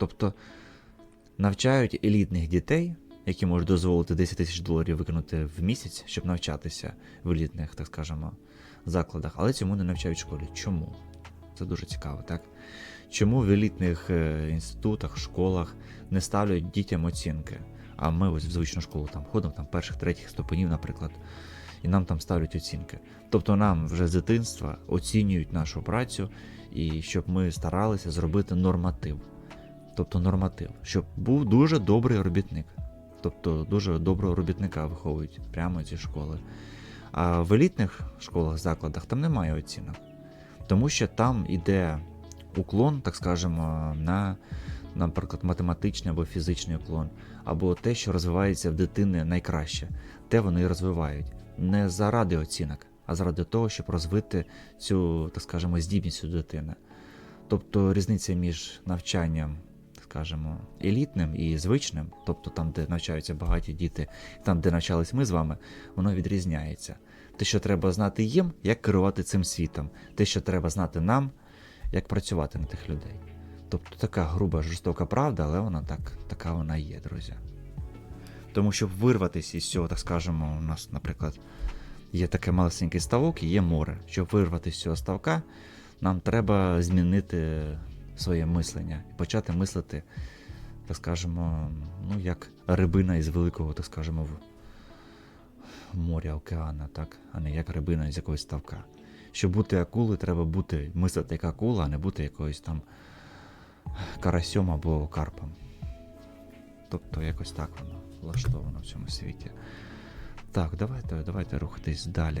Тобто навчають елітних дітей, які можуть дозволити 10 тисяч доларів викинути в місяць, щоб навчатися в елітних, так скажемо, закладах, але цьому не навчають в школі. Чому? Це дуже цікаво, так? Чому в елітних е, інститутах, школах не ставлять дітям оцінки? А ми ось в звичну школу там ходимо, там перших, третіх ступенів, наприклад, і нам там ставлять оцінки. Тобто нам вже з дитинства оцінюють нашу працю, і щоб ми старалися зробити норматив. Тобто норматив, щоб був дуже добрий робітник. Тобто дуже доброго робітника виховують прямо ці школи. А в елітних школах, закладах там немає оцінок. Тому що там іде уклон, так скажемо, на, наприклад, математичний або фізичний уклон, або те, що розвивається в дитини найкраще, те вони розвивають. Не заради оцінок, а заради того, щоб розвити цю, так скажемо, здібність у дитини. Тобто різниця між навчанням, скажімо, елітним і звичним, тобто там, де навчаються багаті діти, там, де навчались ми з вами, воно відрізняється. Те, що треба знати їм, як керувати цим світом, те, що треба знати нам, як працювати на тих людей. Тобто така груба, жорстока правда, але вона так, така вона є, друзі. Тому щоб вирватися із цього, так скажемо, у нас, наприклад, є такий малесенький ставок і є море. Щоб вирватися з цього ставка, нам треба змінити своє мислення і почати мислити, так скажемо, ну, як рибина із великого, так скажемо, моря, океана, так, а не як рибина із якогось ставка. Щоб бути акулою, треба бути мислити як акула, а не бути якоюсь там карасьом або карпом. Тобто якось так воно влаштовано в цьому світі. Так, давайте, давайте рухатись далі.